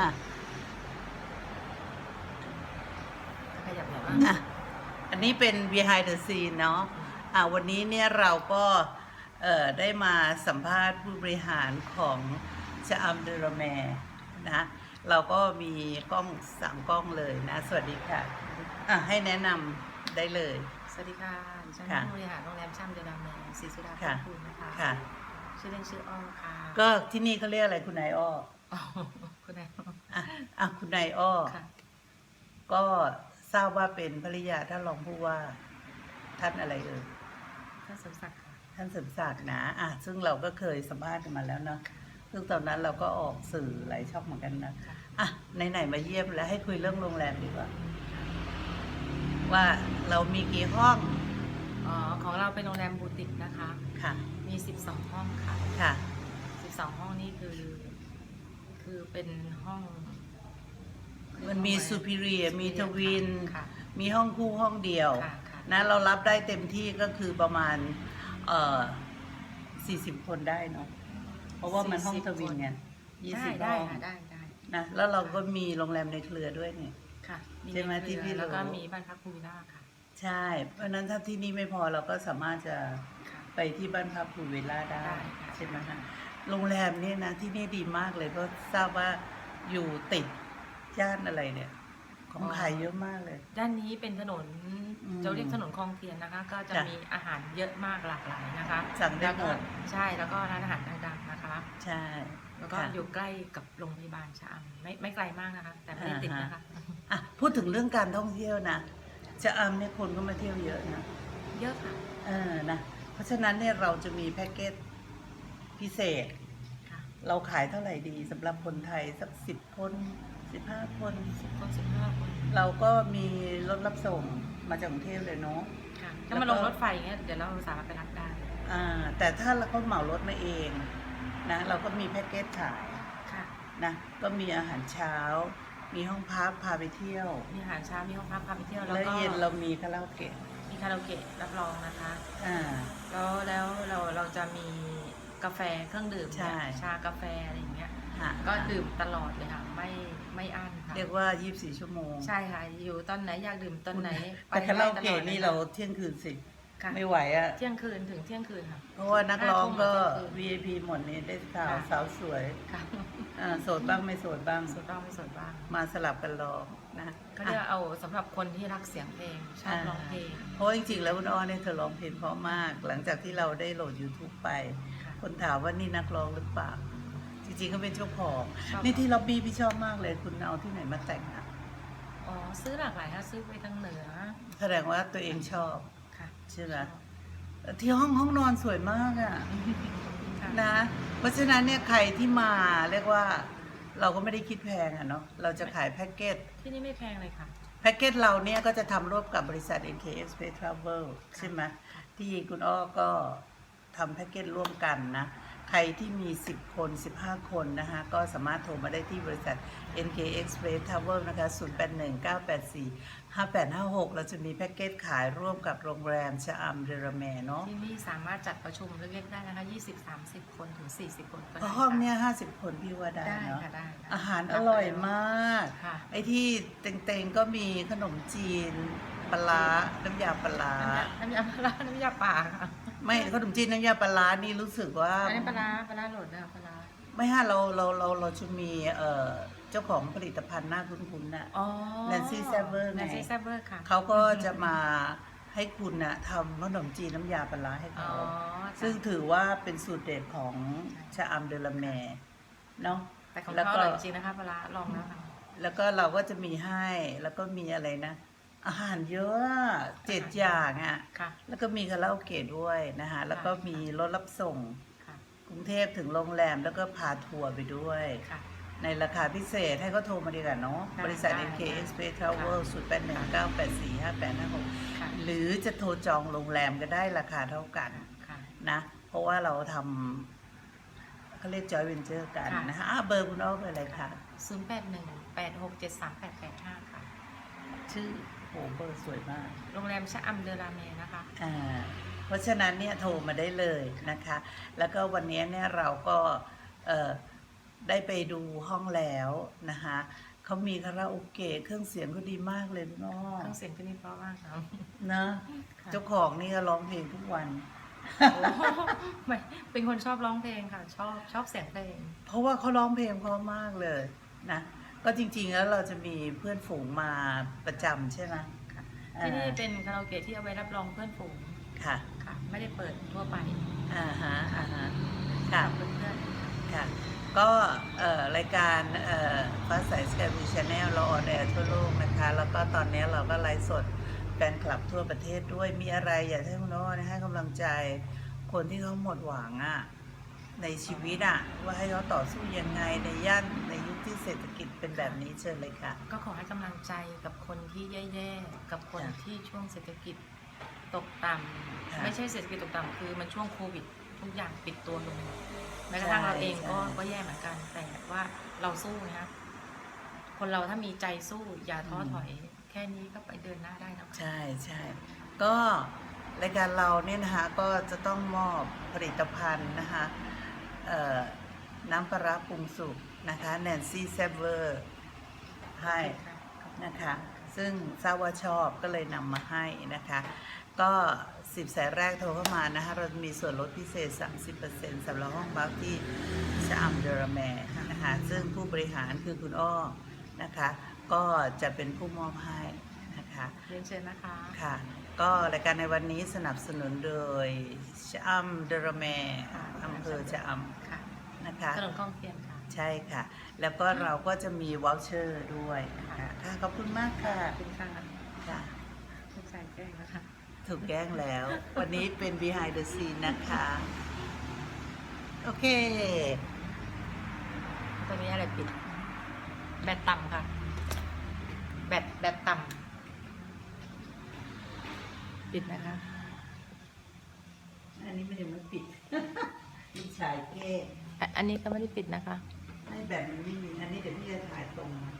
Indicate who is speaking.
Speaker 1: อะ
Speaker 2: ขยับหน่อยบ้าง
Speaker 1: อะอันนี้เป็น behind the scene เนาะอะวันนี้เนี่ยเราก็เอ่อได้มาสัมภาษณ์ผู้บริหารของชะอำเดรแมนะเราก็มีกล้องสามกล้องเลยนะ สวัสดีค่ะอะ ให้แนะนำได้เลย
Speaker 2: สวัสดีค่ะดิฉัน
Speaker 1: ค่ะ
Speaker 2: ผู้บริหารโรงแรมช่ำเดลาแมนศรีสุดาภ
Speaker 1: ค่ะ
Speaker 2: คูณนะคะ
Speaker 1: ค่ะ
Speaker 2: ชื่อเล่นชื่ออ้อค่ะ
Speaker 1: ก็ที่นี่เขาเรียกอะไรคุณนายอ้อ
Speaker 2: อ๋อ คุณนาย
Speaker 1: อะอะคุณนายอ้อ
Speaker 2: ค่ะ
Speaker 1: ก็ทราบว่าเป็นภริยาท่านรองผู้ว่า ท่านอะไรเอ่ย
Speaker 2: ท่านสมศักดิ์ค่ะ
Speaker 1: ท่านเสริมศักดิ์นะอะซึ่งเราก็เคยสัมภาษณ์กันมาแล้วเนาะซึ่งตอนนั้นเราก็ออกสื่อหลายช่องเหมือนกันนะ
Speaker 2: ค่ะ
Speaker 1: อะไหนๆมาเยี่ยมแล้วให้คุยเรื่องโรงแรมดีกว่า ว่าเรามีกี่ห้อง
Speaker 2: อ๋อของเราเป็นโรงแรมบูติกนะคะ
Speaker 1: ค่ะ
Speaker 2: มี 12 ห้องค่ะ
Speaker 1: ค่ะ
Speaker 2: 12 ห้องนี่คือ คือเป็นห้อง
Speaker 1: มันมีซูพิเรียมีทวิน
Speaker 2: ค่ะ
Speaker 1: มีห้องคู่ห้องเดียว
Speaker 2: ค่ะค่ะ
Speaker 1: นะเรารับได้เต็มที่ก็คือประมาณเอ่อสี่สิบคนได้เนาะเพราะว่ามันห้องทวินไงยี่
Speaker 2: ได้
Speaker 1: สิบ
Speaker 2: ได้
Speaker 1: ห้อง
Speaker 2: ค่ะได้ได้
Speaker 1: นะแล้วเราก็มีโรงแรมในเครือด้วยเนี่ย
Speaker 2: ค่ะ
Speaker 1: ใช่ไหม
Speaker 2: ในเครือ
Speaker 1: ที่พี่
Speaker 2: แล้วก็
Speaker 1: รู้
Speaker 2: มีบ้านพักภูวิลล่าค่ะ
Speaker 1: ใช่ เพราะฉะนั้นถ้าที่นี่ไม่พอเราก็สามารถจะ
Speaker 2: ค่ะ
Speaker 1: ไปที่บ้านพักภูวิลล่าได้
Speaker 2: ได้ค่ะ
Speaker 1: ใช่ไหมคะ โรงแรมเนี่ยนะที่นี่ดีมากเลยเพราะทราบว่าอยู่ติดย่านอะไรเนี่ย ของขายเยอะมากเลย
Speaker 2: ด้านนี้เป็นถนน
Speaker 1: อืม
Speaker 2: จะเรียกถนนคลองเทียนนะคะ ก็จะ
Speaker 1: จ้ะ
Speaker 2: มีอาหารเยอะมากหลากหลายนะคะ
Speaker 1: สั่งได้
Speaker 2: แล้วก็
Speaker 1: หมด
Speaker 2: ใช่แล้วก็ร้านอาหารดังๆนะคะ
Speaker 1: ใช่
Speaker 2: แล้วก็
Speaker 1: ค่ะ
Speaker 2: อยู่ใกล้กับโรงพยาบาลชะอำไม่ไม่ไกลมากนะคะ แต่ไม่ได้ติดนะคะ
Speaker 1: อะพูดถึงเรื่องการท่องเที่ยวนะจะอำเนี่ยคนก็มาเที่ยวเยอะนะ
Speaker 2: เยอะค่ะ
Speaker 1: เออนะเพราะฉะนั้นเนี่ยเราจะมีแพ็กเกจ พิเศษ
Speaker 2: ค่ะ
Speaker 1: เราขายเท่าไหร่ดีสำหรับคนไทยสักสิบคนสิบห้าคน
Speaker 2: สิบคนสิบห้าคน
Speaker 1: เราก็มีรถรับส่งมาจากกรุงเทพเลยเนาะ
Speaker 2: ค่ะถ้ามาลงรถไฟอย่างเงี้ยเดี๋ยวเราสามารถไปรับได้
Speaker 1: อ่า แต่ถ้าเราเขาเหมารถมาเองนะเราก็มีแพ็กเกจขาย
Speaker 2: ค่ะ
Speaker 1: นะก็มีอาหารเช้า มีห้องพักพาไปเที่ยว
Speaker 2: มีอาหารเช้ามีห้องพักพาไปเที่ยวแล้ว
Speaker 1: แล้ว
Speaker 2: ก็
Speaker 1: เย็นเรามีคาราโอเกะ
Speaker 2: มีคาราโอเกะรับรองนะคะ
Speaker 1: อ่า
Speaker 2: แล้วแล้วเราเราจะมี กาแฟเครื่องดื่ม
Speaker 1: ใช่
Speaker 2: เนี่ยชากาแฟอะไรอย่างเงี้ย
Speaker 1: ฮะ
Speaker 2: ก็ดื่มตลอดเลยค่ะ ไม่ไม่อั้นค่ะ
Speaker 1: เรียกว่า 24 ชั่วโมง
Speaker 2: ใช่ค่ะ อยู่ตอนไหนอยากดื่มตอนไหน
Speaker 1: แต่คาราโอ
Speaker 2: ได้ตล
Speaker 1: เกะ
Speaker 2: อดลย
Speaker 1: นี่
Speaker 2: ค่ะ
Speaker 1: เราเที่ยงคืนสิ
Speaker 2: ค่ะ
Speaker 1: ไม่ไหวอะ่ะ
Speaker 2: เที่ยงคืนถึงเที่ยงคืนค่ะ
Speaker 1: เพราะว่านักร้องก็
Speaker 2: ห้าทุ่มถึงเที่ยงคืน
Speaker 1: VIP หมดนี่ได้ข่าว
Speaker 2: ค่ะ
Speaker 1: สาวสวย
Speaker 2: ค่ะ
Speaker 1: อ่าโสดบ้างไม่โสดบ้าง
Speaker 2: สดบ้างไม่สดบ้าง
Speaker 1: มาสลับกันร้องนะ
Speaker 2: ก็เรียกเอาสำหรับคนที่รักเสียงเพลงชอบร้องเพลง
Speaker 1: เพราะจริงๆ แล้วคุณอ้อเนี่ยเธอร้องเพลงเพราะมาก หลังจากที่เราได้โหลด YouTube ไป
Speaker 2: ค่ะ
Speaker 1: คนถามว่านี่นักร้องหรือเปล่า จริงๆก็เป็นเจ้าของ
Speaker 2: ชอบ
Speaker 1: นี่ที่ล็อบบี้พี่ชอบมากเลย คุณเอาที่ไหนมาแต่งอะ
Speaker 2: อ๋อซื้อหลากหลายค่ะซื้อไปทางเหนือ
Speaker 1: แสดงว่าตัวเองชอบ
Speaker 2: ค่ะ
Speaker 1: ใช่ไหมที่ห้องห้องนอนสวยมากอะ
Speaker 2: ค่ะ
Speaker 1: นะเพราะฉะนั้นเนี่ยใครที่มาเรียกว่าเราก็ไม่ได้คิดแพงอะเนาะเราจะขายแพ็กเกจ
Speaker 2: ที่นี่ไม่แพงเลยค่ะ
Speaker 1: แพ็กเกจเราเนี่ยก็จะทำร่วมกับบริษัท NK Express Travel ใช่ไหมที่คุณอ้อก็ ทำแพ็กเกจร่วมกันนะ ใครที่มี 10 คน 15 คนนะคะ ก็สามารถโทรมาได้ที่บริษัท NK Express Travel นะคะ 0819845856 เราจะมีแพ็กเกจขายร่วมกับโรงแรมชะอำเดรแมเนาะ
Speaker 2: ที่นี่สามารถจัดประชุมเล็กๆได้นะคะ 20-30 คนถึง 40 คนก็
Speaker 1: เพ
Speaker 2: ได้
Speaker 1: ราะห้อง
Speaker 2: ค่ะ
Speaker 1: เนี่ย50 คนพี่ว่าได้
Speaker 2: ได้
Speaker 1: เนาะ
Speaker 2: ค่ะได้ค่ะ
Speaker 1: อาหารอร่อยมาก
Speaker 2: ค่ะ
Speaker 1: ไอ้ที่เต็งๆก็มีขนมจีน ปลาร้าน้ำยาปลาร้า
Speaker 2: น้ำยาน้ำยาปลาร้าน้ำยาป่าค่ะ
Speaker 1: ไม่ขนมจีนน้ำยาปลาร้านี่รู้สึกว่า
Speaker 2: อันนี้ปลาร้าปลาร้าโหลดนะคะปลาร้า
Speaker 1: ไม่ฮะเราเราเราเราจะมีเอ่อเจ้าของผลิตภัณฑ์หน้าคุ้นๆน่ะ
Speaker 2: อ๋อ
Speaker 1: Nancy Saver ไง
Speaker 2: แนนซี่แซเวอร์ค่ะ
Speaker 1: เขาก็จะมาให้คุณน่ะทำขนมจีนน้ำยาปลาร้าให้
Speaker 2: อ๋อ
Speaker 1: เขา
Speaker 2: จ้ะ
Speaker 1: ซึ่งถือว่าเป็นสูตรเด็ดของชะอำเดลาแมเนาะ
Speaker 2: แต่ของ
Speaker 1: แล้ว
Speaker 2: เขา
Speaker 1: ก็
Speaker 2: อร่อยจริงนะคะปลาร้าลองแล้วค่ะ
Speaker 1: แล้วก็เราก็จะมีให้แล้วก็มีอะไรนะ อาหารเยอะอะเจ็ดอย่างอะ
Speaker 2: ค่ะ
Speaker 1: แล้วก็มีคาราโอเกะด้วยนะคะแล้วก็มีรถรับส่ง
Speaker 2: ค่ะ
Speaker 1: กรุงเทพถึงโรงแรมแล้วก็พาทัวร์ไปด้วย
Speaker 2: ค่ะ
Speaker 1: ในราคาพิเศษให้เขาโทรมาดีกว่าเนาะ
Speaker 2: ได้
Speaker 1: บริษัท
Speaker 2: ได้
Speaker 1: NK
Speaker 2: ได้
Speaker 1: Express Travel 0 8 1 9 8 4 5 8 5 6
Speaker 2: ค่ะ
Speaker 1: หรือจะโทรจองโรงแรมก็ได้ราคาเท่ากัน
Speaker 2: ค่ะ
Speaker 1: นะ เพราะว่าเราทำเขาเรียก joint venture กัน
Speaker 2: ค่ะ
Speaker 1: นะคะอะเบอร์คุณอ้อเป็นอะไรคะ
Speaker 2: 0 8 1 8 6 7 3 8 8 5ค่ะ
Speaker 1: ชื่อ โหเบอร์สวยมาก
Speaker 2: โรงแรมชะอำเดอราเมนะคะ
Speaker 1: อ่าเพราะฉะนั้นเนี่ยโทรมาได้เลยนะคะ แล้วก็วันนี้เนี่ยเราก็เอ่อได้ไปดูห้องแล้วนะคะเขามีคาราโอเกะเครื่องเสียงก็ดีมากเลยคุณอ้อ
Speaker 2: เครื่องเสียงที่นี่เพราะมากครับ
Speaker 1: นะ
Speaker 2: ค่ะ
Speaker 1: เจ้าของนี่ก็ร้องเพลงทุกวัน
Speaker 2: โอ้ไม่เป็นคนชอบร้องเพลงค่ะ ชอบชอบเสียงเพลง
Speaker 1: เพราะว่าเขาร้องเพลงเพราะมากเลยนะ ก็จริง ๆ แล้วเราจะมีเพื่อนฝูงมาประจำใช่ไหม
Speaker 2: ค่ะ
Speaker 1: อ่า
Speaker 2: ที่นี่เป็นคาราโอเกะที่เอาไว้รับรองเพื่อนฝูง
Speaker 1: ค่ะ
Speaker 2: ค่ะ ไม่ได้เปิดทั่วไป
Speaker 1: อ่าฮะอ่าฮะค่ะ
Speaker 2: กับเพื่อน
Speaker 1: ค่ะก็เอ่อรายการเอ่อฟ้าใสสกายวีชาแนลเราออนแอร์ทั่วโลกนะคะ แล้วก็ตอนนี้เราก็ไลฟ์สดแฟนคลับทั่วประเทศด้วยมีอะไรอยากให้คุณโน้นะให้กำลังใจคนที่เขาหมดหวังอะ่ะ ในชีวิตอะ่ะว่าให้เขาต่อสู้ยังไงในย่านในยุคที่เศรษฐกิจเป็นแบบนี้เชิญเลยค่ะ
Speaker 2: ๆก็ขอให้กำลังใจกับคนที่แย่ๆ กับคน
Speaker 1: จ้ะ
Speaker 2: ที่ช่วงเศรษฐกิจตกต่
Speaker 1: ค่ะำ
Speaker 2: ไม่ใช่เศรษฐกิจตกต่ำคือมันช่วงโควิด ทุกอย่างปิดตัวลงแม้กระทั่ง
Speaker 1: ใช่
Speaker 2: เราเอง
Speaker 1: ใช่
Speaker 2: ก็ก็แย่เหมือนกันแต่ว่าเราสู้นะครับคนเราถ้ามีใจสู้อย่าท้อถอย แค่นี้ก็ไปเดินหน้าได้แล้วค่ะ
Speaker 1: ใช่ใช่ก็รายการเราเนี่ยนะคะก็จะต้องมอบผลิตภัณฑ์นะคะเอ่อ น้ำปลาร้าปรุงสุกนะคะแนนซี่เซเวอร์ให้นะคะซึ่งทราบว่าชอบก็เลยนำมาให้นะคะ ก็สิบสายแรกโทรเข้ามานะคะเราจะมีส่วนลดพิเศษ 30%สำหรับห้องพักที่ชะอำเดอร์แมนะคะซึ่งผู้บริหารคือคุณอ้อนะคะ ก็จะเป็นผู้มอบให้นะคะ
Speaker 2: เรียนเชิญนะคะ
Speaker 1: ค่ะ ก็รายการในวันนี้สนับสนุนโดยชะอำเดอร์แมอำเภอชะอ
Speaker 2: ค่ะำ
Speaker 1: นะคะ
Speaker 2: ถนนคลองเทียนค่ะ
Speaker 1: ใช่ค่ะ แล้วก็เราก็จะมีวอลเชอร์ด้วยค่ะค่ะขอบคุณมากค่ะ
Speaker 2: ขอบคุณค่ะ
Speaker 1: ค่ะ
Speaker 2: ลูกชายแกล้งนะคะ
Speaker 1: ถูกแกล้งแล้ว วันนี้เป็น behind the scene นะคะ โอเค
Speaker 2: ตัวนี้อะไรปิด แบตต่ำค่ะ แบตแบตต่ำ ปิดนะคะ
Speaker 1: อันนี้ไม่ได้มาปิด ลูกชายแก้
Speaker 2: อะอันนี้ก็ไม่ได้ปิดนะคะ
Speaker 1: ให้แบบมันไม่มีอันนี้เดี๋ยวพี่จะถ่ายตรง